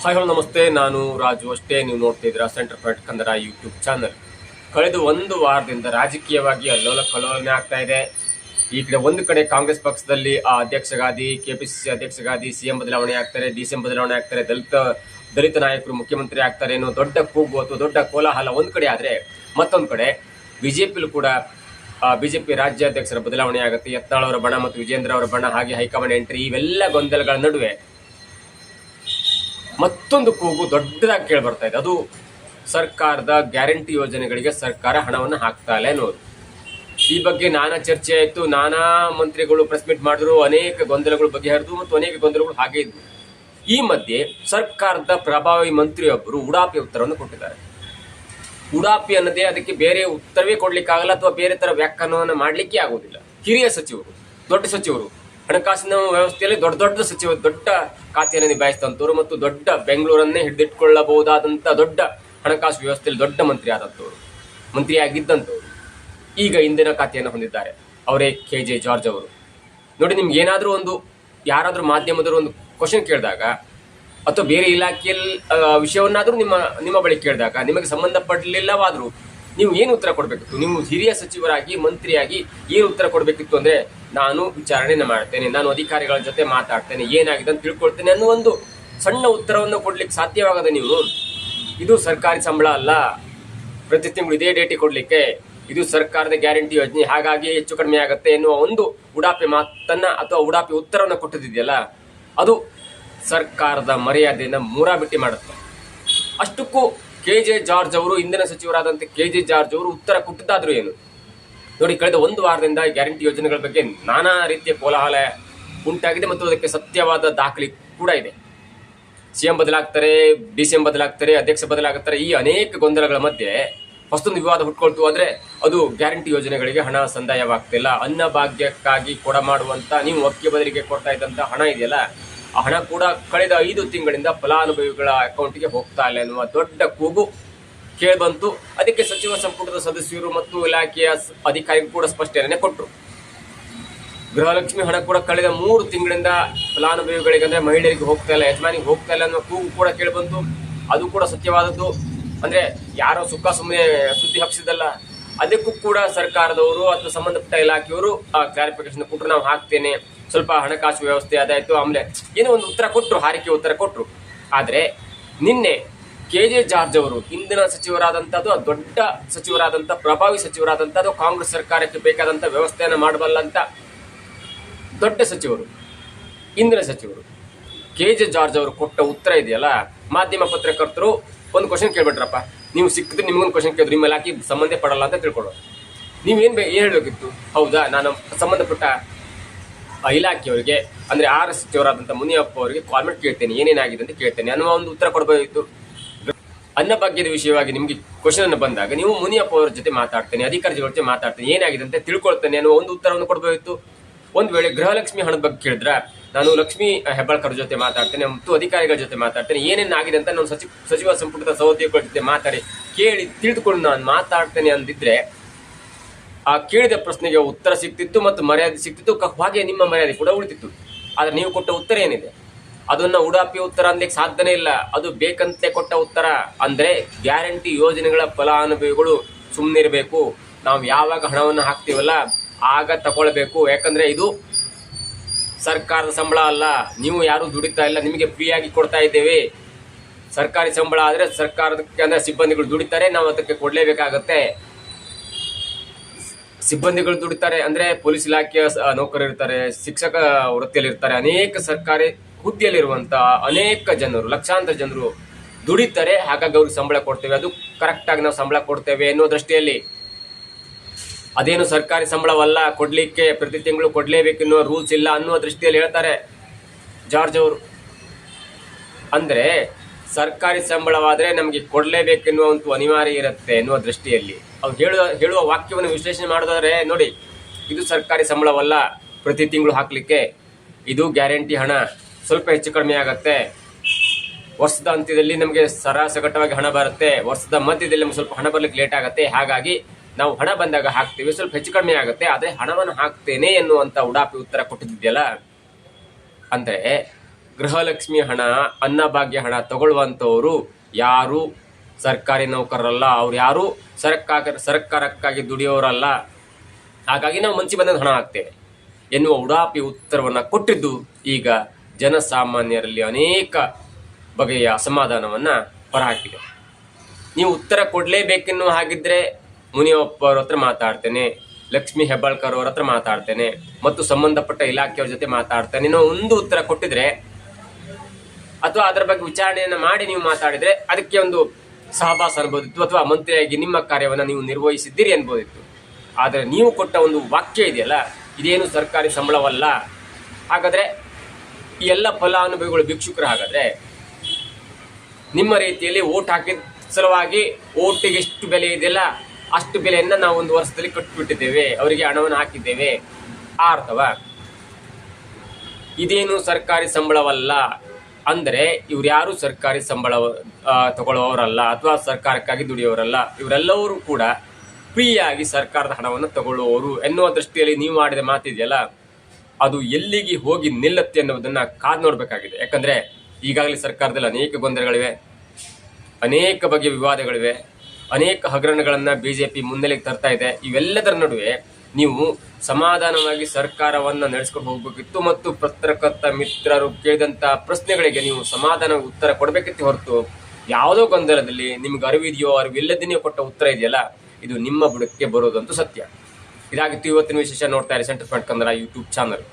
Hi hello ನಮಸ್ತೆ. ನಾನು ರಾಜು ಅಷ್ಟೇ. ನೀವು ನೋಡ್ತಾ ಇದ್ದೀರಾ Centre Point Kannada YouTube channel ಕಳೆದ ಒಂದು ವಾರದಿಂದ ರಾಜಕೀಯವಾಗಿ ಅಲ್ಲೋಲ ಕಲೋಲನೆ ಆಗ್ತಾ ಇದೆ. ಈ ಕಡೆ ಒಂದು ಕಡೆ ಕಾಂಗ್ರೆಸ್ ಪಕ್ಷದಲ್ಲಿ ಆ ಅಧ್ಯಕ್ಷಗಾದಿ ಕೆ ಪಿ ಸಿ ಅಧ್ಯಕ್ಷಗಾದಿ ಸಿ ಎಂ ಬದಲಾವಣೆ ಆಗ್ತಾರೆ, ಡಿ ಸಿ ಎಂ ಬದಲಾವಣೆ ಆಗ್ತಾರೆ, ದಲಿತ ದಲಿತ ನಾಯಕರು ಮುಖ್ಯಮಂತ್ರಿ ಆಗ್ತಾರೆ. ಅನ್ನೋ ದೊಡ್ಡ ಕೂಗು ಅಥವಾ ದೊಡ್ಡ ಕೋಲಾಹಲ ಒಂದು ಕಡೆ ಆದರೆ ಮತ್ತೊಂದು ಕಡೆ ಬಿಜೆಪಿಲೂ ಕೂಡ ಬಿಜೆಪಿ ರಾಜ್ಯಾಧ್ಯಕ್ಷರ ಬದಲಾವಣೆ ಆಗುತ್ತೆ. ಯತ್ನಾಳ್ ಅವರ ಬಣ ಮತ್ತು ವಿಜೇಂದ್ರ ಅವರ ಬಣ, ಹಾಗೆ ಹೈಕಮಾಂಡ್ ಎಂಟ್ರಿ, ಇವೆಲ್ಲ ಗೊಂದಲಗಳ ನಡುವೆ ಮತ್ತೊಂದು ಕೂಗು ದೊಡ್ಡದಾಗಿ ಕೇಳಿ ಬರ್ತಾ ಇದೆ. ಅದು ಸರ್ಕಾರದ ಗ್ಯಾರಂಟಿ ಯೋಜನೆಗಳಿಗೆ ಸರ್ಕಾರ ಹಣವನ್ನು ಹಾಕ್ತಾ ಇಲ್ಲ ಅನ್ನೋದು. ಈ ಬಗ್ಗೆ ನಾನಾ ಚರ್ಚೆ ಆಯಿತು. ನಾನಾ ಮಂತ್ರಿಗಳು ಪ್ರೆಸ್ ಮೀಟ್ ಮಾಡಿದ್ರು. ಅನೇಕ ಗೊಂದಲಗಳು ಬಗೆಹರಿದು ಮತ್ತು ಅನೇಕ ಗೊಂದಲಗಳು ಹಾಗೆ ಇದ್ವು. ಈ ಮಧ್ಯೆ ಸರ್ಕಾರದ ಪ್ರಭಾವಿ ಮಂತ್ರಿಯೊಬ್ಬರು ಉಡಾಪಿ ಉತ್ತರವನ್ನು ಕೊಟ್ಟಿದ್ದಾರೆ. ಉಡಾಪಿ ಅನ್ನದೇ ಅದಕ್ಕೆ ಬೇರೆ ಉತ್ತರವೇ ಕೊಡ್ಲಿಕ್ಕಾಗಲ್ಲ ಅಥವಾ ಬೇರೆ ತರ ವ್ಯಾಖ್ಯಾನವನ್ನು ಮಾಡಲಿಕ್ಕೆ ಆಗುವುದಿಲ್ಲ. ಹಿರಿಯ ಸಚಿವರು, ದೊಡ್ಡ ಸಚಿವರು ಹಣಕಾಸಿನ ವ್ಯವಸ್ಥೆಯಲ್ಲಿ ದೊಡ್ಡ ದೊಡ್ಡ ಸಚಿವ ದೊಡ್ಡ ಖಾತೆಯನ್ನು ನಿಭಾಯಿಸಿದಂಥವ್ರು ಮತ್ತು ದೊಡ್ಡ ಬೆಂಗಳೂರನ್ನೇ ಹಿಡಿದಿಟ್ಕೊಳ್ಳಬಹುದಾದಂಥ ದೊಡ್ಡ ಹಣಕಾಸು ವ್ಯವಸ್ಥೆಯಲ್ಲಿ ದೊಡ್ಡ ಮಂತ್ರಿ ಆದಂಥವ್ರು ಮಂತ್ರಿಯಾಗಿದ್ದಂಥವ್ರು. ಈಗ ಇಂದಿನ ಖಾತೆಯನ್ನು ಹೊಂದಿದ್ದಾರೆ. ಅವರೇ ಕೆ ಜೆ ಜಾರ್ಜ್ ಅವರು. ನೋಡಿ, ನಿಮ್ಗೆ ಏನಾದರೂ ಒಂದು, ಯಾರಾದರೂ ಮಾಧ್ಯಮದವರು ಒಂದು ಕ್ವಶನ್ ಕೇಳಿದಾಗ ಅಥವಾ ಬೇರೆ ಇಲಾಖೆಯಲ್ಲಿ ವಿಷಯವನ್ನಾದರೂ ನಿಮ್ಮ ನಿಮ್ಮ ಬಳಿ ಕೇಳಿದಾಗ ನಿಮಗೆ ಸಂಬಂಧಪಡಲಿಲ್ಲವಾದರೂ ನೀವು ಏನು ಉತ್ತರ ಕೊಡಬೇಕಿತ್ತು? ನೀವು ಹಿರಿಯ ಸಚಿವರಾಗಿ, ಮಂತ್ರಿಯಾಗಿ ಏನು ಉತ್ತರ ಕೊಡಬೇಕಿತ್ತು ಅಂದ್ರೆ ನಾನು ವಿಚಾರಣೆ ಮಾಡ್ತೇನೆ, ನಾನು ಅಧಿಕಾರಿಗಳ ಜೊತೆ ಮಾತಾಡ್ತೇನೆ, ಏನಾಗಿದೆ ಅಂತ ತಿಳ್ಕೊಳ್ತೇನೆ ಅನ್ನೋ ಒಂದು ಸಣ್ಣ ಉತ್ತರವನ್ನು ಕೊಡ್ಲಿಕ್ಕೆ ಸಾಧ್ಯವಾಗದ ನೀವು ಇದು ಸರ್ಕಾರಿ ಸಂಬಳ ಅಲ್ಲ. ಪ್ರತಿ ತಿಂಗಳು ಇದೇ ಡೇಟಿ ಕೊಡಲಿಕ್ಕೆ ಇದು ಸರ್ಕಾರದ ಗ್ಯಾರಂಟಿ ಯೋಜನೆ ಹಾಗಾಗಿ ಹೆಚ್ಚು ಕಡಿಮೆ ಆಗುತ್ತೆ ಎನ್ನುವ ಒಂದು ಉಡಾಪೆ ಮಾತನ್ನ ಅಥವಾ ಉಡಾಪಿ ಉತ್ತರವನ್ನು ಕೊಟ್ಟಿದೆಯಲ್ಲ ಅದು ಸರ್ಕಾರದ ಮರ್ಯಾದೆಯನ್ನು ಮೂರಾಬಿಟ್ಟಿ ಮಾಡುತ್ತೆ. ಅಷ್ಟಕ್ಕೂ ಕೆ ಜೆ ಜಾರ್ಜ್ ಅವರು ಇಂದಿನ ಸಚಿವರಾದಂತೆ ಕೆ ಜೆ ಜಾರ್ಜ್ ಅವರು ಉತ್ತರ ಕೊಟ್ಟಿದ್ದಾದ್ರೂ ಏನು? ನೋಡಿ, ಕಳೆದ ಒಂದು ವಾರದಿಂದ ಗ್ಯಾರಂಟಿ ಯೋಜನೆಗಳ ಬಗ್ಗೆ ನಾನಾ ರೀತಿಯ ಕೋಲಾಹಲ ಉಂಟಾಗಿದೆ ಮತ್ತು ಅದಕ್ಕೆ ಸತ್ಯವಾದ ದಾಖಲೆ ಕೂಡ ಇದೆ. ಸಿಎಂ ಬದಲಾಗ್ತಾರೆ, ಡಿ ಸಿ ಎಂ ಬದಲಾಗ್ತಾರೆ, ಅಧ್ಯಕ್ಷ ಬದಲಾಗುತ್ತಾರೆ ಈ ಅನೇಕ ಗೊಂದಲಗಳ ಮಧ್ಯೆ ಹೊಸದೊಂದು ವಿವಾದ ಹುಟ್ಕೊಳ್ತು. ಅಂದ್ರೆ ಅದು ಗ್ಯಾರಂಟಿ ಯೋಜನೆಗಳಿಗೆ ಹಣ ಸಂದಾಯವಾಗ್ತಿಲ್ಲ. ಅನ್ನ ಭಾಗ್ಯಕ್ಕಾಗಿ ಕೊಡ ಮಾಡುವಂಥ ನೀವು ಒಕ್ಕೆ ಬದಲಿಗೆ ಕೊಡ್ತಾ ಇದ್ದಂಥ ಹಣ ಇದೆಯಲ್ಲ, ಆ ಹಣ ಕೂಡ ಕಳೆದ ಐದು ತಿಂಗಳಿಂದ ಫಲಾನುಭವಿಗಳ ಅಕೌಂಟ್ಗೆ ಹೋಗ್ತಾ ಇಲ್ಲ ಎನ್ನುವ ದೊಡ್ಡ ಕೂಗು ಕೇಳಿಬಂತು. ಅದಕ್ಕೆ ಸಚಿವ ಸಂಪುಟದ ಸದಸ್ಯರು ಮತ್ತು ಇಲಾಖೆಯ ಅಧಿಕಾರಿಗಳು ಕೂಡ ಸ್ಪಷ್ಟನೆ ಕೊಟ್ಟರು ಗೃಹಲಕ್ಷ್ಮಿ ಹಣ ಕೂಡ ಕಳೆದ ಮೂರು ತಿಂಗಳಿಂದ ಫಲಾನುಭವಿಗಳಿಗೆ ಅಂದ್ರೆ ಮಹಿಳೆಯರಿಗೆ ಹೋಗ್ತಾ ಇಲ್ಲ, ಯಜಮಾನಿಗೆ ಹೋಗ್ತಾ ಇಲ್ಲ ಅನ್ನೋ ಕೂಗು ಕೂಡ ಕೇಳಿಬಂತು. ಅದು ಕೂಡ ಸತ್ಯವಾದದ್ದು. ಅಂದ್ರೆ ಯಾರೋ ಸುಖ ಸುಮ್ಮನೆ ಸುದ್ದಿ ಹಬ್ಸಿದಲ್ಲ ಅದಕ್ಕೂ ಕೂಡ ಸರ್ಕಾರದವರು ಅಥವಾ ಸಂಬಂಧಪಟ್ಟ ಇಲಾಖೆಯವರು ಆ ಕ್ಲಾರಿಫಿಕೇಶನ್ ಕೊಟ್ಟರು ನಾವು ಹಾಕ್ತೇನೆ. ಸ್ವಲ್ಪ ಹಣಕಾಸು ವ್ಯವಸ್ಥೆ ಅದಾಯಿತು, ಆಮೇಲೆ ಏನೋ ಒಂದು ಉತ್ತರ ಕೊಟ್ಟರು ಹಾರಿಕೆ ಉತ್ತರ ಕೊಟ್ಟರು ಆದರೆ ನಿನ್ನೆ ಕೆ ಜೆ ಜಾರ್ಜ್ ಅವರು ಹಿಂದಿನ ಸಚಿವರಾದಂಥದ್ದು ದೊಡ್ಡ ಸಚಿವರಾದಂಥ, ಪ್ರಭಾವಿ ಸಚಿವರಾದಂಥದ್ದು, ಕಾಂಗ್ರೆಸ್ ಸರ್ಕಾರಕ್ಕೆ ಬೇಕಾದಂಥ ವ್ಯವಸ್ಥೆಯನ್ನು ಮಾಡಬಲ್ಲಂಥ ದೊಡ್ಡ ಸಚಿವರು, ಇಂದಿನ ಸಚಿವರು. ಕೆ ಜೆ ಜಾರ್ಜ್ ಅವರು ಕೊಟ್ಟ ಉತ್ತರ ಇದೆಯಲ್ಲ, ಮಾಧ್ಯಮ ಪತ್ರಕರ್ತರು ಒಂದು ಕ್ವಶನ್ ಕೇಳ್ಬಿಟ್ರಪ್ಪ. ನೀವು ಸಿಕ್ಕಿದ್ರೆ ನಿಮಗೊಂದು ಕ್ವಶನ್ ಕೇಳಿದ್ರು ನಿಮ್ಮ ಇಲಾಖೆ ಸಂಬಂಧ ಪಡಲ್ಲ ಅಂತ ತಿಳ್ಕೊಳ್ಳೋ ನೀವೇನು ಬೇ, ಏನ್ ಹೇಳಬೇಕಿತ್ತು? ಹೌದಾ? ನಾನು ಸಂಬಂಧಪಟ್ಟ ಇಲಾಖೆಯವರಿಗೆ, ಅಂದ್ರೆ ಆರ್ ಸಚಿವರಾದಂಥ ಮುನಿಯಪ್ಪ ಅವರಿಗೆ ಕಾಲ್ ಮಾಡಿ ಕೇಳ್ತೇನೆ. ಏನೇನಾಗಿದೆ ಅಂತ ಕೇಳ್ತೇನೆ. ಅನ್ನುವ ಒಂದು ಉತ್ತರ ಕೊಡಬಹುದಿತ್ತು ಅನ್ನಭಾಗ್ಯದ ವಿಷಯವಾಗಿ ನಿಮಗೆ ಕ್ವಶನ್ ಅನ್ನು ಬಂದಾಗ ನೀವು ಮುನಿಯಪ್ಪ ಅವರ ಜೊತೆ ಮಾತಾಡ್ತೇನೆ, ಅಧಿಕಾರಿಗಳ ಜೊತೆ ಮಾತಾಡ್ತೇನೆ, ಏನಾಗಿದೆ ಅಂತ ತಿಳ್ಕೊಳ್ತೇನೆ ಅನ್ನೋ ಒಂದು ಉತ್ತರವನ್ನು ಕೊಡಬೇಕಿತ್ತು ಒಂದು ವೇಳೆ ಗೃಹಲಕ್ಷ್ಮಿ ಹಣದ ಬಗ್ಗೆ ಕೇಳಿದ್ರೆ, ನಾನು ಲಕ್ಷ್ಮಿ ಹೆಬ್ಬಾಳ್ಕರ್ ಜೊತೆ ಮಾತಾಡ್ತೇನೆ, ಮತ್ತು ಅಧಿಕಾರಿಗಳ ಜೊತೆ ಮಾತಾಡ್ತೇನೆ, ಏನೇನಾಗಿದೆ ಅಂತ ನಾನು ಸಚಿವ ಸಚಿವ ಸಂಪುಟದ ಸಹೋದ್ಯೋಗಿಗಳ ಜೊತೆ ಮಾತಾಡಿ, ಕೇಳಿ ತಿಳಿದುಕೊಂಡು ನಾನು ಮಾತಾಡ್ತೇನೆ ಅಂದಿದ್ರೆ, ಆ ಕೇಳಿದ ಪ್ರಶ್ನೆಗೆ ಉತ್ತರ ಸಿಗ್ತಿತ್ತು ಮತ್ತು ಮರ್ಯಾದೆ ಸಿಗ್ತಿತ್ತು ಹಾಗೆ ನಿಮ್ಮ ಮರ್ಯಾದೆ ಕೂಡ ಉಳಿತಿತ್ತು. ಆದರೆ ನೀವು ಕೊಟ್ಟ ಉತ್ತರ ಏನಿದೆ? ಅದನ್ನ ಉಡಾಪಿ ಉತ್ತರ ಅನ್ಲಿಕ್ಕೆ ಸಾಧ್ಯನೇ ಇಲ್ಲ. ಅದು ಬೇಕಂತೆ ಕೊಟ್ಟ ಉತ್ತರ. ಅಂದ್ರೆ ಗ್ಯಾರಂಟಿ ಯೋಜನೆಗಳ ಫಲಾನುಭವಿಗಳು ಸುಮ್ಮನಿರಬೇಕು ನಾವು ಯಾವಾಗ ಹಣವನ್ನು ಹಾಕ್ತೀವಲ್ಲ, ಆಗ ತಗೊಳ್ಬೇಕು. ಯಾಕಂದ್ರೆ ಇದು ಸರ್ಕಾರದ ಸಂಬಳ ಅಲ್ಲ. ನೀವು ಯಾರು ದುಡಿತಾ ಇಲ್ಲ. ನಿಮಗೆ ಫ್ರೀಯಾಗಿ ಕೊಡ್ತಾ ಇದ್ದೇವೆ. ಸರ್ಕಾರಿ ಸಂಬಳ ಆದ್ರೆ ಸರ್ಕಾರಕ್ಕೆ ಅಂದ್ರೆ ಸಿಬ್ಬಂದಿಗಳು ದುಡಿತಾರೆ. ನಾವು ಅದಕ್ಕೆ ಕೊಡ್ಲೇಬೇಕಾಗತ್ತೆ. ಸಿಬ್ಬಂದಿಗಳು ದುಡಿತಾರೆ ಅಂದ್ರೆ ಪೊಲೀಸ್ ಇಲಾಖೆಯ ನೌಕರರು ಇರ್ತಾರೆ ಶಿಕ್ಷಕ ವೃತ್ತಿಯಲ್ಲಿ ಇರ್ತಾರೆ ಅನೇಕ ಸರ್ಕಾರಿ ಹುದ್ದೆಯಲ್ಲಿರುವಂತ ಅನೇಕ ಜನರು, ಲಕ್ಷಾಂತರ ಜನರು ದುಡಿತಾರೆ, ಹಾಗಾಗಿ ಅವ್ರಿಗೆ ಸಂಬಳ ಕೊಡ್ತೇವೆ. ಅದು ಕರೆಕ್ಟ್ ಆಗಿ ನಾವು ಸಂಬಳ ಕೊಡ್ತೇವೆ ಅನ್ನೋ ದೃಷ್ಟಿಯಲ್ಲಿ. ಅದೇನು ಸರ್ಕಾರಿ ಸಂಬಳವಲ್ಲ, ಕೊಡ್ಲಿಕ್ಕೆ ಪ್ರತಿ ತಿಂಗಳು ಕೊಡ್ಲೇಬೇಕೆನ್ನುವ ರೂಲ್ಸ್ ಇಲ್ಲ ಅನ್ನುವ ದೃಷ್ಟಿಯಲ್ಲಿ ಹೇಳ್ತಾರೆ ಜಾರ್ಜ್ ಅವರು. ಅಂದ್ರೆ ಸರ್ಕಾರಿ ಸಂಬಳವಾದ್ರೆ ನಮಗೆ ಕೊಡ್ಲೇಬೇಕೆನ್ನುವ ಒಂದು ಅನಿವಾರ್ಯ ಇರುತ್ತೆ ಎನ್ನುವ ದೃಷ್ಟಿಯಲ್ಲಿ. ಅವ್ರು ಹೇಳುವ ಹೇಳುವ ವಾಕ್ಯವನ್ನು ವಿಶ್ಲೇಷಣೆ ಮಾಡೋದಾದ್ರೆ ನೋಡಿ, ಇದು ಸರ್ಕಾರಿ ಸಂಬಳವಲ್ಲ, ಪ್ರತಿ ತಿಂಗಳು ಹಾಕ್ಲಿಕ್ಕೆ ಇದು ಗ್ಯಾರಂಟಿ ಹಣ. ಸ್ವಲ್ಪ ಹೆಚ್ಚು ಕಡಿಮೆ ಆಗುತ್ತೆ. ವರ್ಷದ ಅಂತ್ಯದಲ್ಲಿ ನಮಗೆ ಸರಾಸಗಟವಾಗಿ ಹಣ ಬರುತ್ತೆ. ವರ್ಷದ ಮಧ್ಯದಲ್ಲಿ ನಮ್ಗೆ ಸ್ವಲ್ಪ ಹಣ ಬರಲಿಕ್ಕೆ ಲೇಟ್ ಆಗುತ್ತೆ. ಹಾಗಾಗಿ ನಾವು ಹಣ ಬಂದಾಗ ಹಾಕ್ತೀವಿ. ಸ್ವಲ್ಪ ಹೆಚ್ಚು ಕಡಿಮೆ ಆಗುತ್ತೆ. ಆದರೆ ಹಣವನ್ನು ಹಾಕ್ತೇನೆ ಎನ್ನುವಂಥ ಉಡಾಪಿ ಉತ್ತರ ಕೊಟ್ಟಿದ್ಯಲ್ಲ ಅಂದರೆ ಗೃಹಲಕ್ಷ್ಮಿ ಹಣ, ಅನ್ನಭಾಗ್ಯ ಹಣ ತಗೊಳ್ಳುವಂಥವರು ಯಾರು? ಸರ್ಕಾರಿ ನೌಕರರಲ್ಲ, ಅವ್ರು ಯಾರು? ಸರ್ಕಾರ ಸರ್ಕಾರಕ್ಕಾಗಿ ದುಡಿಯೋರಲ್ಲ. ಹಾಗಾಗಿ ನಾವು ಮುಂಚೆ ಬಂದಾಗ ಹಣ ಹಾಕ್ತೇವೆ. ಎನ್ನುವ ಉಡಾಪಿ ಉತ್ತರವನ್ನು ಕೊಟ್ಟಿದ್ದು ಈಗ ಜನಸಾಮಾನ್ಯರಲ್ಲಿ ಅನೇಕ ಬಗೆಯ ಅಸಮಾಧಾನವನ್ನು ಹೊರಹಾಕಿದೆ. ನೀವು ಉತ್ತರ ಕೊಡಲೇಬೇಕೆನ್ನುವ ಹಾಗಿದ್ರೆ ಮುನಿಯಪ್ಪ ಅವ್ರ ಹತ್ರ ಮಾತಾಡ್ತೇನೆ, ಲಕ್ಷ್ಮಿ ಹೆಬ್ಬಾಳ್ಕರ್ ಅವ್ರ ಹತ್ರ ಮಾತಾಡ್ತೇನೆ ಮತ್ತು ಸಂಬಂಧಪಟ್ಟ ಇಲಾಖೆಯವ್ರ ಜೊತೆ ಮಾತಾಡ್ತೇನೆ ನಾವು ಒಂದು ಉತ್ತರ ಕೊಟ್ಟಿದ್ರೆ, ಅಥವಾ ಅದರ ಬಗ್ಗೆ ವಿಚಾರಣೆಯನ್ನು ಮಾಡಿ ನೀವು ಮಾತಾಡಿದ್ರೆ ಅದಕ್ಕೆ ಒಂದು ಸಹಭಾಸ ಅನ್ಬೋದಿತ್ತು ಅಥವಾ ಮಂತ್ರಿಯಾಗಿ ನಿಮ್ಮ ಕಾರ್ಯವನ್ನು ನೀವು ನಿರ್ವಹಿಸಿದ್ದೀರಿ ಅನ್ಬೋದಿತ್ತು. ಆದರೆ ನೀವು ಕೊಟ್ಟ ಒಂದು ವಾಕ್ಯ ಇದೆಯಲ್ಲ, ಇದೇನು ಸರ್ಕಾರಿ ಸಂಬಳವಲ್ಲ. ಹಾಗಾದ್ರೆ ಈ ಎಲ್ಲ ಫಲಾನುಭವಿಗಳು ಭಿಕ್ಷುಕರು ಹಾಗಾದ್ರೆ ನಿಮ್ಮ ರೀತಿಯಲ್ಲಿ ಓಟ್ ಹಾಕಿದ ಸಲುವಾಗಿ ಓಟಿಗೆ ಎಷ್ಟು ಬೆಲೆ ಇದೆಯಲ್ಲ ಅಷ್ಟು ಬೆಲೆಯನ್ನ ನಾವು ಒಂದು ವರ್ಷದಲ್ಲಿ ಕಟ್ಟಿಬಿಟ್ಟಿದ್ದೇವೆ ಅವರಿಗೆ ಹಣವನ್ನು ಹಾಕಿದ್ದೇವೆ. ಆ ಅರ್ಥವ? ಇದೇನು ಸರ್ಕಾರಿ ಸಂಬಳವಲ್ಲ ಅಂದರೆ ಇವ್ರು ಯಾರು ಸರ್ಕಾರಿ ಸಂಬಳ ತಗೊಳ್ಳುವವರಲ್ಲ ಅಥವಾ ಸರ್ಕಾರಕ್ಕಾಗಿ ದುಡಿಯೋರಲ್ಲ ಇವರೆಲ್ಲವರು ಕೂಡ ಫ್ರೀಯಾಗಿ ಸರ್ಕಾರದ ಹಣವನ್ನು ತಗೊಳ್ಳುವವರು ಎನ್ನುವ ದೃಷ್ಟಿಯಲ್ಲಿ ನೀವು ಮಾಡಿದ ಮಾತಿದೆಯಲ್ಲ? ಅದು ಎಲ್ಲಿಗೆ ಹೋಗಿ ನಿಲ್ಲತ್ತೆ ಅನ್ನೋದನ್ನ ಕಾದು ನೋಡಬೇಕಾಗಿದೆ. ಯಾಕಂದ್ರೆ ಈಗಾಗಲೇ ಸರ್ಕಾರದಲ್ಲಿ ಅನೇಕ ಗೊಂದಲಗಳಿವೆ, ಅನೇಕ ಬಗೆಯ ವಿವಾದಗಳಿವೆ, ಅನೇಕ ಹಗರಣಗಳನ್ನ ಬಿಜೆಪಿ ಮುನ್ನೆಲೆಗೆ ತರ್ತಾ ಇದೆ. ಇವೆಲ್ಲದರ ನಡುವೆ ನೀವು ಸಮಾಧಾನವಾಗಿ ಸರ್ಕಾರವನ್ನ ನಡೆಸ್ಕೊಂಡು ಹೋಗ್ಬೇಕಿತ್ತು ಮತ್ತು ಪತ್ರಕರ್ತ ಮಿತ್ರರು ಕೇಳಿದಂತ ಪ್ರಶ್ನೆಗಳಿಗೆ ನೀವು ಸಮಾಧಾನ ಉತ್ತರ ಕೊಡಬೇಕಿತ್ತು ಹೊರತು ಯಾವುದೋ ಗೊಂದಲದಲ್ಲಿ ನಿಮ್ಗೆ ಅರಿವಿದೆಯೋ ಅರಿವಿಲ್ಲದೇ ಕೊಟ್ಟ ಉತ್ತರ ಇದೆಯಲ್ಲ, ಇದು ನಿಮ್ಮ ಬುಡಕ್ಕೆ ಬರೋದಂತೂ ಸತ್ಯ. ಇದಾಗಿತ್ತು ಇವತ್ತಿನ ವಿಶೇಷ ನೋಡ್ತಾ ಇರಿ ಸೆಂಟರ್ ಪಾಯಿಂಟ್ ಕಂದ್ರ ಯೂಟ್ಯೂಬ್ ಚಾನಲ್.